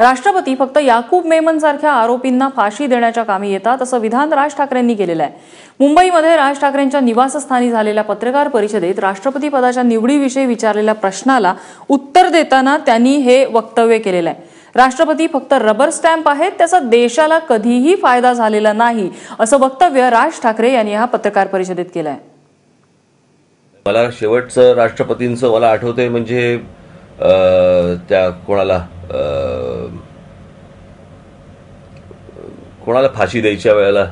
राष्ट्रपती फक्त याकूब मेमन सारख्या आरोपींना फाशी देण्याच्या कामी येतात असं विधान राज ठाकरेंनी केलेलं आहे. मुंबईमध्ये राज ठाकरेंच्या निवासस्थानी झालेल्या पत्रकार परिषदेत राष्ट्रपती पदाच्या निवडीविषयी विचारलेल्या प्रश्नाला उत्तर देताना त्यांनी हे वक्तव्य केलेलं आहे. राष्ट्रपती फक्त रबर स्टॅम्प आहेत त्याचा देशाला कधीही फायदा झालेला नाही असं वक्तव्य राज ठाकरे यांनी हा पत्रकार परिषदेत केलं आहे. मला शेवटचं राष्ट्रपतींचं मला आठवतंय म्हणजे त्या कोणाला? कोणाला फाशी द्यायच्या वेळेला?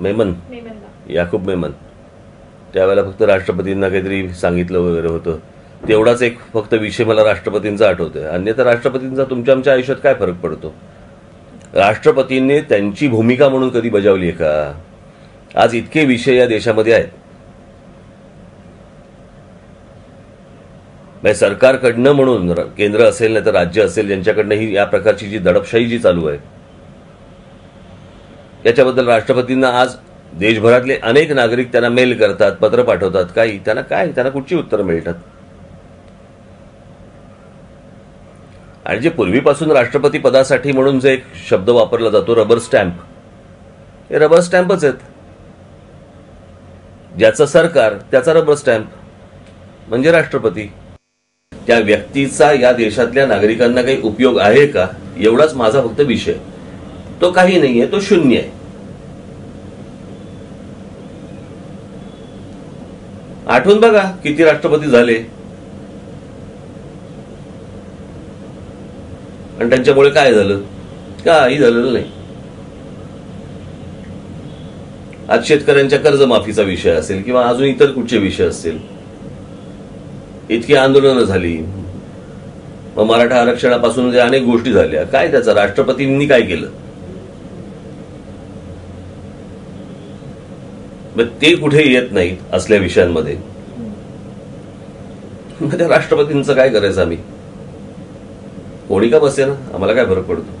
मेमन? याकूब मेमन. त्यावेळेला फक्त राष्ट्रपतींना काहीतरी सांगितलं वगैरे होतं. तेवढाच एक फक्त विषय मला राष्ट्रपतींचा आठवतोय. अन्यथा राष्ट्रपतींचा तुमच्या आमच्या आयुष्यात काय फरक पडतो? राष्ट्रपतींनी त्यांची भूमिका म्हणून कधी बजावली आहे का? आज इतके विषय या देशामध्ये आहेत. म्हणजे सरकारकडनं म्हणून केंद्र असेल नाही तर राज्य असेल यांच्याकडनं ही या प्रकारची जी दडपशाही जी चालू आहे. याच्याबद्दल राष्ट्रपतींना आज देशभरातले अनेक नागरिक त्यांना मेल करतात पत्र पाठवतात काही त्यांना काय त्यांना कुठची उत्तरं मिळतात? आणि जे पूर्वीपासून राष्ट्रपती पदासाठी म्हणून जे एक शब्द वापरला जातो रबर स्टॅम्प हे रबर स्टॅम्पच आहेत. ज्याचं सरकार त्याचा रबर स्टॅम्प म्हणजे राष्ट्रपती. त्या व्यक्तीचा या देशातल्या नागरिकांना काही उपयोग आहे का? एवढाच माझा फक्त विषय. तो काही नाही आहे तो शून्य आहे. आठवून बघा किती राष्ट्रपती झाले. आणि त्यांच्यामुळे काय झालं? काही झालेलं नाही. आज शेतकऱ्यांच्या कर्जमाफीचा विषय असेल किंवा अजून इतर कुठचे विषय असतील. इतकी आंदोलनं झाली. मग मराठा आरक्षणापासून जे अनेक गोष्टी झाल्या. काय त्याचं? राष्ट्रपतींनी काय केलं? मग ते कुठे येत नाहीत असल्या विषयांमध्ये? मग त्या राष्ट्रपतींचं काय करायचं आम्ही? कोणी का बसे ना आम्हाला काय फरक पडतो?